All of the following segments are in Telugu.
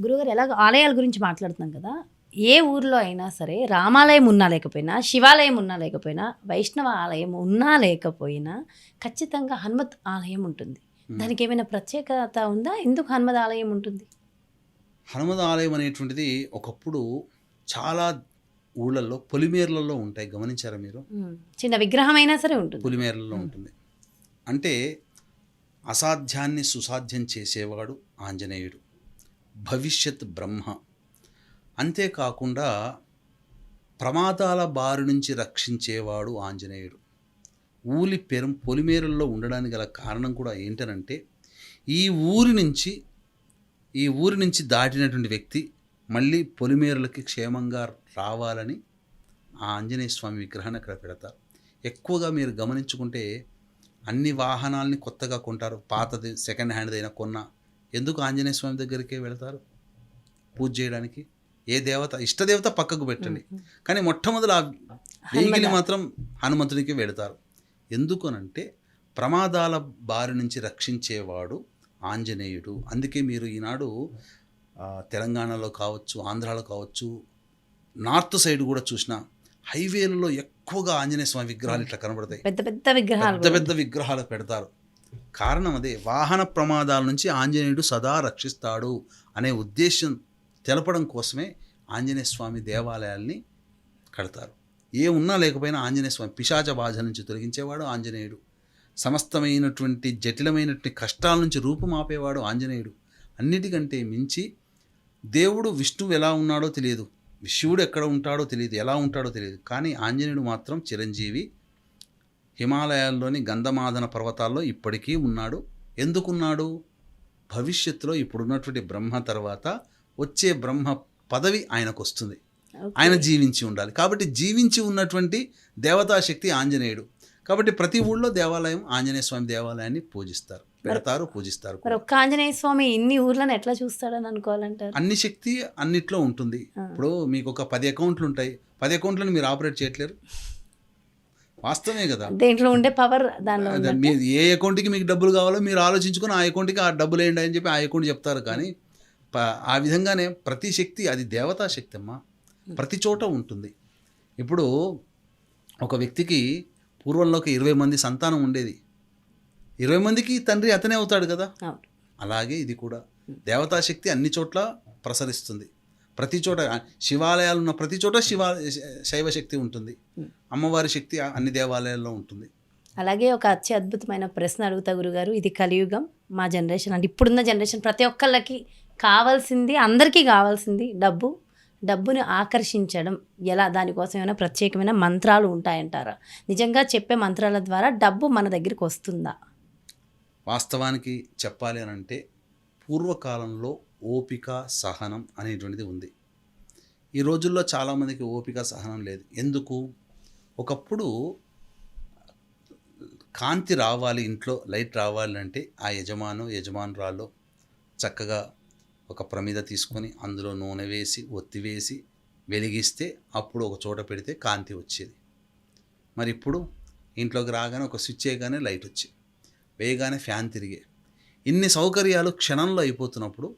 గురుగారు ఎలాగ ఆలయాల గురించి మాట్లాడుతున్నాం కదా ఏ ఊర్లో అయినా సరే రామాలయం ఉన్నా లేకపోయినా శివాలయం ఉన్నా లేకపోయినా వైష్ణవ ఆలయం ఉన్నా లేకపోయినా ఖచ్చితంగా హనుమత్ ఆలయం ఉంటుంది. దానికి ఏమైనా ప్రత్యేకత ఉందా? ఎందుకు హనుమత్ ఆలయం ఉంటుంది? హనుమద్ ఆలయం అనేటువంటిది ఒకప్పుడు చాలా ఊళ్ళల్లో పొలిమేర్లలో ఉంటాయి. గమనించారా మీరు? చిన్న విగ్రహం అయినా సరే ఉంటుంది. పొలిమేరలలో ఉంటుంది. అంటే అసాధ్యాన్ని సుసాధ్యం చేసేవాడు ఆంజనేయుడు. భవిష్యత్ బ్రహ్మ. అంతేకాకుండా ప్రమాదాల బారి నుంచి రక్షించేవాడు ఆంజనేయుడు. ఊలి పెరం పొలిమేరల్లో ఉండడానికి గల కారణం కూడా ఏంటనంటే ఈ ఊరి నుంచి ఈ ఊరి నుంచి దాటినటువంటి వ్యక్తి మళ్ళీ పొలిమేరలకి క్షేమంగా రావాలని ఆ ఆంజనేయ స్వామి విగ్రహాన్ని అక్కడ పెడతారు. ఎక్కువగా మీరు గమనించుకుంటే అన్ని వాహనాల్ని కొత్తగా కొంటారు. పాతది సెకండ్ హ్యాండ్ అయినా కొన్నా ఎందుకు ఆంజనేయ స్వామి దగ్గరికే వెళతారు? పూజ చేయడానికి. ఏ దేవత? ఇష్టదేవత పక్కకు పెట్టండి. కానీ మొట్టమొదటి ఆ వెహికల్ మాత్రం హనుమంతుడికి వెళతారు. ఎందుకనంటే ప్రమాదాల బారి నుంచి రక్షించేవాడు ఆంజనేయుడు. అందుకే మీరు ఈనాడు తెలంగాణలో కావచ్చు ఆంధ్రాలో కావచ్చు నార్త్ సైడ్ కూడా చూసిన హైవేలలో ఎక్కువగా ఆంజనేయ స్వామి విగ్రహాలు ఇట్లా కనబడతాయి. పెద్ద పెద్ద విగ్రహాలు పెద్ద పెద్ద విగ్రహాలు పెడతారు. కారణం అదే. వాహన ప్రమాదాల నుంచి ఆంజనేయుడు సదా రక్షిస్తాడు అనే ఉద్దేశం తెలపడం కోసమే ఆంజనేయ స్వామి దేవాలయాల్ని కడతారు. ఏ ఉన్నా లేకపోయినా ఆంజనేయ స్వామి పిశాచ బాధ నుంచి తొలగించేవాడు ఆంజనేయుడు. సమస్తమైనటువంటి జటిలమైనటువంటి కష్టాల నుంచి రూపుమాపేవాడు ఆంజనేయుడు. అన్నిటికంటే మించి దేవుడు విష్ణువు ఎలా ఉన్నాడో తెలియదు. శివుడు ఎక్కడ ఉంటాడో తెలియదు ఎలా ఉంటాడో తెలియదు. కానీ ఆంజనేయుడు మాత్రం చిరంజీవి హిమాలయాల్లోని గంధమాదన పర్వతాల్లో ఇప్పటికీ ఉన్నాడు. ఎందుకున్నాడు? భవిష్యత్తులో ఇప్పుడున్నటువంటి బ్రహ్మ తర్వాత వచ్చే బ్రహ్మ పదవి ఆయనకు వస్తుంది. ఆయన జీవించి ఉండాలి. కాబట్టి జీవించి ఉన్నటువంటి దేవతాశక్తి ఆంజనేయుడు. కాబట్టి ప్రతి ఊళ్ళో దేవాలయం ఆంజనేయ స్వామి దేవాలయాన్ని పూజిస్తారు. పెడతారు పూజిస్తారు మరి ఒక్క ఆంజనేయ స్వామి ఇన్ని ఊర్లను ఎట్లా చూస్తాడని అనుకోవాలంటారు? అన్ని శక్తి అన్నిట్లో ఉంటుంది. ఇప్పుడు మీకు ఒక పది అకౌంట్లు ఉంటాయి. పది అకౌంట్లను మీరు ఆపరేట్ చేయట్లేరు? వాస్తవమే కదా. దేంట్లో ఉండే పవర్ దానిలో మీరు ఏ అకౌంట్కి మీకు డబ్బులు కావాలో మీరు ఆలోచించుకొని ఆ అకౌంట్కి ఆ డబ్బులు వేయండి అని చెప్పి ఆ అకౌంట్ చెప్తారు కానీ ఆ విధంగానే ప్రతి శక్తి అది దేవతా శక్తి అమ్మా. ప్రతి చోట ఉంటుంది. ఇప్పుడు ఒక వ్యక్తికి పూర్వంలో ఒక ఇరవై మంది సంతానం ఉండేది. ఇరవై మందికి తండ్రి అతనే అవుతాడు కదా. అలాగే ఇది కూడా. దేవతా శక్తి అన్ని చోట్ల ప్రసరిస్తుంది. ప్రతి చోట శివాలయాలు ఉన్న ప్రతి చోట శివా శైవ శక్తి ఉంటుంది. అమ్మవారి శక్తి అన్ని దేవాలయాల్లో ఉంటుంది. అలాగే ఒక అతి అద్భుతమైన ప్రశ్న అడుగుతా గురుగారు ఇది కలియుగం మా జనరేషన్ అంటే ఇప్పుడున్న జనరేషన్ ప్రతి ఒక్కళ్ళకి కావాల్సింది అందరికీ కావాల్సింది డబ్బు. డబ్బుని ఆకర్షించడం ఎలా? దానికోసం ఏమైనా ప్రత్యేకమైన మంత్రాలు ఉంటాయంటారా? నిజంగా చెప్పే మంత్రాల ద్వారా డబ్బు మన దగ్గరికి వస్తుందా? వాస్తవానికి చెప్పాలి అని అంటే పూర్వకాలంలో ఓపిక సహనం అనేటువంటిది ఉంది. ఈ రోజుల్లో చాలామందికి ఓపిక సహనం లేదు. ఎందుకు? ఒకప్పుడు కాంతి రావాలి ఇంట్లో లైట్ రావాలి అంటే ఆ యజమాను యజమానురాలు చక్కగా ఒక ప్రమిద తీసుకొని అందులో నూనె వేసి ఒత్తి వేసి వెలిగిస్తే అప్పుడు ఒక చోట పెడితే కాంతి వచ్చేది. మరి ఇప్పుడు ఇంట్లోకి రాగానే ఒక స్విచ్ వేయగానే లైట్ వచ్చేది. వేయగానే ఫ్యాన్ తిరిగే. ఇన్ని సౌకర్యాలు క్షణంలో అయిపోతున్నప్పుడు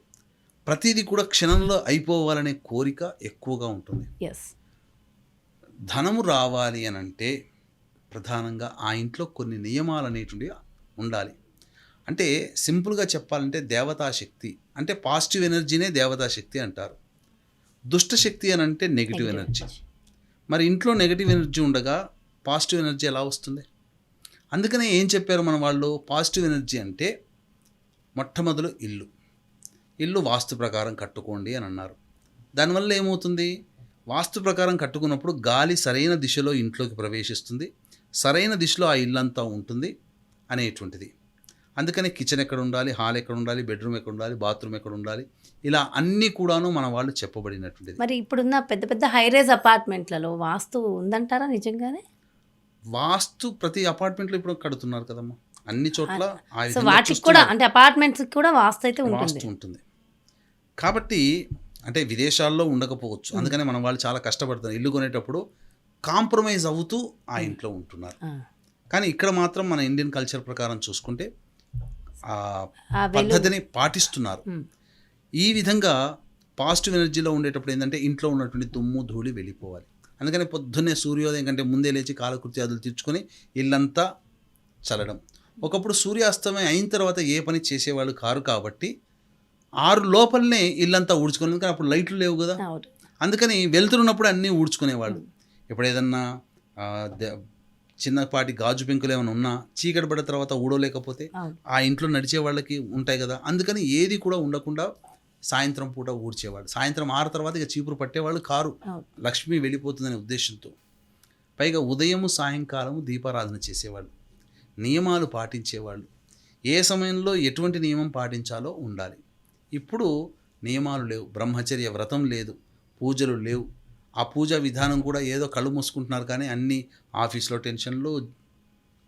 ప్రతిదీ కూడా క్షణంలో అయిపోవాలనే కోరిక ఎక్కువగా ఉంటుంది. ధనము రావాలి అని అంటే ప్రధానంగా ఆ ఇంట్లో కొన్ని నియమాలు అనేటువంటివి ఉండాలి. అంటే సింపుల్గా చెప్పాలంటే దేవతా శక్తి అంటే పాజిటివ్ ఎనర్జీనే దేవతా శక్తి అంటారు. దుష్ట శక్తి అని అంటే నెగిటివ్ ఎనర్జీ. మరి ఇంట్లో నెగిటివ్ ఎనర్జీ ఉండగా పాజిటివ్ ఎనర్జీ ఎలా వస్తుంది? అందుకనే ఏం చెప్పారు మన వాళ్ళు? పాజిటివ్ ఎనర్జీ అంటే మొట్టమొదలు ఇల్లు. ఇల్లు వాస్తు ప్రకారం కట్టుకోండి అని అన్నారు. దానివల్ల ఏమవుతుంది? వాస్తు ప్రకారం కట్టుకున్నప్పుడు గాలి సరైన దిశలో ఇంట్లోకి ప్రవేశిస్తుంది. సరైన దిశలో ఆ ఇల్లంతా ఉంటుంది అనేటువంటిది. అందుకని కిచెన్ ఎక్కడ ఉండాలి? హాల్ ఎక్కడ ఉండాలి? బెడ్రూమ్ ఎక్కడ ఉండాలి? బాత్రూమ్ ఎక్కడ ఉండాలి? ఇలా అన్నీ కూడాను మన వాళ్ళు చెప్పబడినటువంటిది. మరి ఇప్పుడున్న పెద్ద పెద్ద హైరేజ్ అపార్ట్మెంట్లలో వాస్తు ఉందంటారా నిజంగానే? వాస్తు ప్రతి అపార్ట్మెంట్లో ఇప్పుడు కడుతున్నారు కదమ్మా. అన్ని చోట్ల వాటికి. కూడా అంటే అపార్ట్మెంట్స్ కూడా వాస్తు అయితే ఉంటుంది. ఉంటుంది. కాబట్టి అంటే విదేశాల్లో ఉండకపోవచ్చు. అందుకనే మన వాళ్ళు చాలా కష్టపడతారు. ఇల్లు కొనేటప్పుడు కాంప్రమైజ్ అవుతూ ఆ ఇంట్లో ఉంటున్నారు. కానీ ఇక్కడ మాత్రం మన ఇండియన్ కల్చర్ ప్రకారం చూసుకుంటే ఆ పద్ధతిని పాటిస్తున్నారు. ఈ విధంగా పాజిటివ్ ఎనర్జీలో ఉండేటప్పుడు ఏంటంటే ఇంట్లో ఉన్నటువంటి దుమ్ము ధూళి వెళ్ళిపోవాలి. అందుకని పొద్దున్నే సూర్యోదయం కంటే ముందే లేచి కాలకృత్యాదులు తీర్చుకొని ఇల్లంతా చల్లడం. ఒకప్పుడు సూర్యాస్తమయం అయిన తర్వాత ఏ పని చేసేవాళ్ళు కారు కాబట్టి ఆరు లోపలనే ఇల్లంతా ఊడ్చుకొని ఎందుకంటే అప్పుడు లైట్లు లేవు కదా. అందుకని వెళ్తున్నప్పుడు అన్నీ ఊడ్చుకునేవాళ్ళు. ఇప్పుడు ఏదన్నా చిన్నపాటి గాజు పెంకులు ఏమైనా ఉన్నా చీకటి పడిన తర్వాత ఊడలేకపోతే ఆ ఇంట్లో నడిచే వాళ్ళకి ఉంటాయి కదా. అందుకని ఏది కూడా ఉండకుండా సాయంత్రం పూట ఊడ్చేవాడు సాయంత్రం ఆరు తర్వాత ఇక చీపురు పట్టేవాళ్ళు కారు. లక్ష్మి వెళ్ళిపోతుందనే ఉద్దేశంతో. పైగా ఉదయము సాయంకాలము దీపారాధన చేసేవాళ్ళు. నియమాలు పాటించేవాళ్ళు. ఏ సమయంలో ఎటువంటి నియమం పాటించాలో ఉండాలి. ఇప్పుడు నియమాలు లేవు బ్రహ్మచర్య వ్రతం లేదు పూజలు లేవు. ఆ పూజా విధానం కూడా ఏదో కళ్ళు మూసుకుంటున్నారు కానీ అన్ని ఆఫీస్లో టెన్షన్లు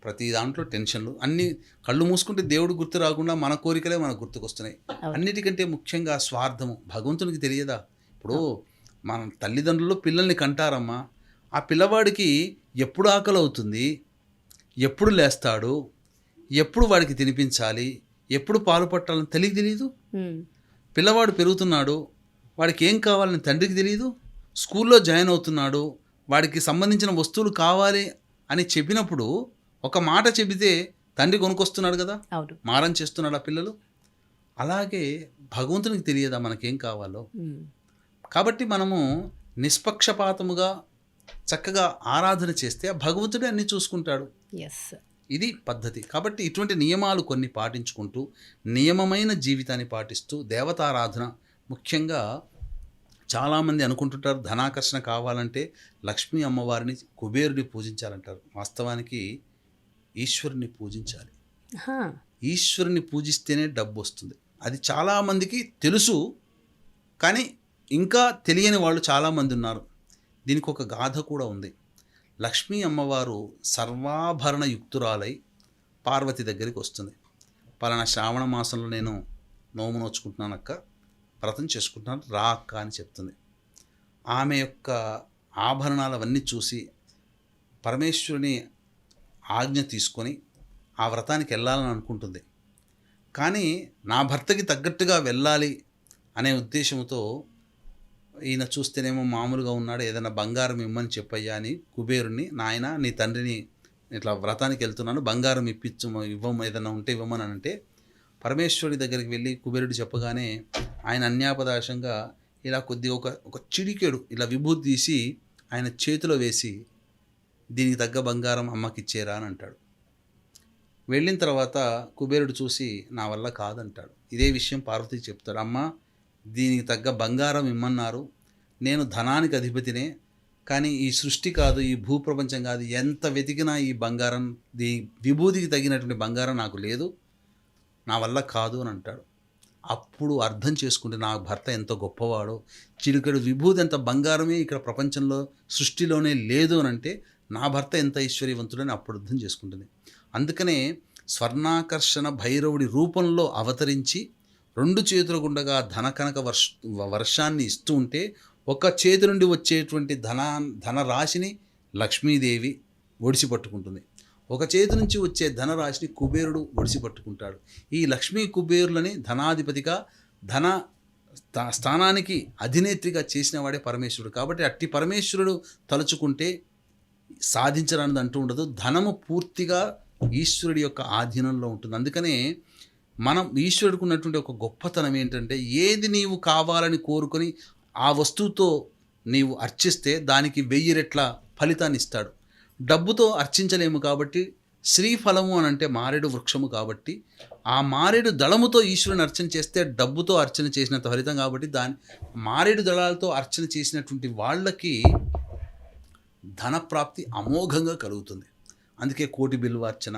ప్రతి దాంట్లో టెన్షన్లు. అన్ని కళ్ళు మూసుకుంటే దేవుడు గుర్తు రాకుండా మన కోరికలే మనకు గుర్తుకొస్తున్నాయి. అన్నిటికంటే ముఖ్యంగా స్వార్థము. భగవంతునికి తెలియదా? ఇప్పుడు మన తల్లిదండ్రులు పిల్లల్ని కంటారమ్మా. ఆ పిల్లవాడికి ఎప్పుడు ఆకలి అవుతుంది? ఎప్పుడు లేస్తాడు? ఎప్పుడు వాడికి తినిపించాలి? ఎప్పుడు పాలు పట్టాలని తెలియదు ఉమ్. పిల్లవాడు పెరుగుతున్నాడు వాడికి ఏం కావాలని తండ్రికి తెలియదు స్కూల్లో జాయిన్ అవుతున్నాడు వాడికి సంబంధించిన వస్తువులు కావాలి అని చెప్పినప్పుడు ఒక మాట చెబితే తండ్రి కొనుక్కొస్తున్నాడు కదా? మారం చేస్తున్నాడు ఆ పిల్లలు? అలాగే భగవంతునికి తెలియదా మనకేం కావాలో. కాబట్టి మనము నిష్పక్షపాతముగా చక్కగా ఆరాధన చేస్తే ఆ భగవంతుడే అన్ని చూసుకుంటాడు. ఎస్ ఇది పద్ధతి. కాబట్టి ఇటువంటి నియమాలు కొన్ని పాటించుకుంటూ నియమమైన జీవితాన్ని పాటిస్తూ దేవతారాధన ముఖ్యంగా చాలామంది అనుకుంటుంటారు ధనాకర్షణ కావాలంటే లక్ష్మీ అమ్మవారిని కుబేరుని పూజించాలంటారు. వాస్తవానికి ఈశ్వరుని పూజించాలి. ఈశ్వరుని పూజిస్తేనే డబ్బు వస్తుంది. అది చాలామందికి తెలుసు కానీ ఇంకా తెలియని వాళ్ళు చాలామంది ఉన్నారు. దీనికి ఒక గాథ కూడా ఉంది. లక్ష్మీ అమ్మవారు సర్వాభరణ యుక్తురాలై పార్వతి దగ్గరికి వస్తుంది. పలానా శ్రావణ మాసంలో నేను నోము నోచుకుంటున్నాను అక్క వ్రతం చేసుకుంటున్నాను రా అక్క అని చెప్తుంది. ఆమె యొక్క ఆభరణాలవన్నీ చూసి పరమేశ్వరుని ఆజ్ఞ తీసుకొని ఆ వ్రతానికి వెళ్ళాలని అనుకుంటుంది. కానీ నా భర్తకి తగ్గట్టుగా వెళ్ళాలి అనే ఉద్దేశంతో ఈయన చూస్తేనేమో మామూలుగా ఉన్నాడు ఏదైనా బంగారం ఇమ్మని చెప్పయ్యా అని కుబేరుని నాయన నీ తండ్రిని ఇట్లా వ్రతానికి వెళ్తున్నాను బంగారం ఇప్పించు ఇవ్వము ఏదైనా ఉంటే ఇవ్వమని అంటే పరమేశ్వరుడి దగ్గరికి వెళ్ళి కుబేరుడు చెప్పగానే ఆయన అన్యాపదాశంగా ఇలా కొద్దిగా ఒక ఒక చిడికెడు ఇలా విభూతి తీసి ఆయన చేతిలో వేసి దీనికి తగ్గ బంగారం అమ్మకి ఇచ్చేరా అని అంటాడు. వెళ్ళిన తర్వాత కుబేరుడు చూసి నా వల్ల కాదంటాడు ఇదే విషయం పార్వతి చెప్తాడు అమ్మ దీనికి తగ్గ బంగారం ఇమ్మన్నారు. నేను ధనానికి అధిపతినే కానీ ఈ సృష్టి కాదు ఈ భూప్రపంచం కాదు ఎంత వెతికినా ఈ బంగారం దీ విభూతికి తగినటువంటి బంగారం నాకు లేదు నా వల్ల కాదు అని అంటాడు. అప్పుడు అర్థం చేసుకుంటే నా భర్త ఎంత గొప్పవాడో చిలుకడు విభూతి ఎంత బంగారమే ఇక్కడ ప్రపంచంలో సృష్టిలోనే లేదు అని అంటే నా భర్త ఎంత ఐశ్వర్యవంతుడని అప్పుడు అర్థం చేసుకుంటుంది. అందుకనే స్వర్ణాకర్షణ భైరవుడి రూపంలో అవతరించి రెండు చేతుల గుండగా ధన కనక వర్ష వర్షాన్ని ఇస్తూ ఉంటే ఒక చేతి నుండి వచ్చేటువంటి ధన ధనరాశిని లక్ష్మీదేవి ఒడిసి పట్టుకుంటుంది ఒక చేతి నుంచి వచ్చే ధనరాశిని కుబేరుడు ఒడిసి పట్టుకుంటాడు ఈ లక్ష్మీ కుబేరులని ధనాధిపతిగా ధన స్థా- స్థానానికి అధినేత్రిగా చేసిన వాడే పరమేశ్వరుడు. కాబట్టి అట్టి పరమేశ్వరుడు తలుచుకుంటే సాధించడానికి అంటూ ఉండదు. ధనము పూర్తిగా ఈశ్వరుడి యొక్క ఆధీనంలో ఉంటుంది. అందుకనే మనం ఈశ్వరుడికి ఉన్నటువంటి ఒక గొప్పతనం ఏంటంటే ఏది నీవు కావాలని కోరుకొని ఆ వస్తువుతో నీవు అర్చిస్తే దానికి వెయ్యి రెట్ల ఫలితాన్ని ఇస్తాడు. డబ్బుతో అర్చించలేము కాబట్టి శ్రీఫలము అని అంటే మారేడు వృక్షము కాబట్టి ఆ మారేడు దళముతో ఈశ్వరుని అర్చన చేస్తే డబ్బుతో అర్చన చేసినంత ఫలితం కాబట్టి దాని మారేడు దళాలతో అర్చన చేసినటువంటి వాళ్ళకి ధనప్రాప్తి అమోఘంగా కలుగుతుంది. అందుకే కోటి బిల్వార్చన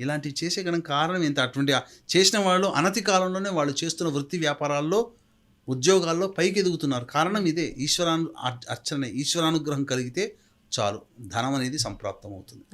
ఇలాంటివి చేసే గల కారణం ఏంటి? అటువంటి చేసిన వాళ్ళు అనతి కాలంలోనే వాళ్ళు చేస్తున్న వృత్తి వ్యాపారాల్లో ఉద్యోగాల్లో పైకి ఎదుగుతున్నారు. కారణం ఇదే. ఈశ్వరాను అర్చన ఈశ్వరానుగ్రహం కలిగితే చాలు. ధనం అనేది సంప్రాప్తం అవుతుంది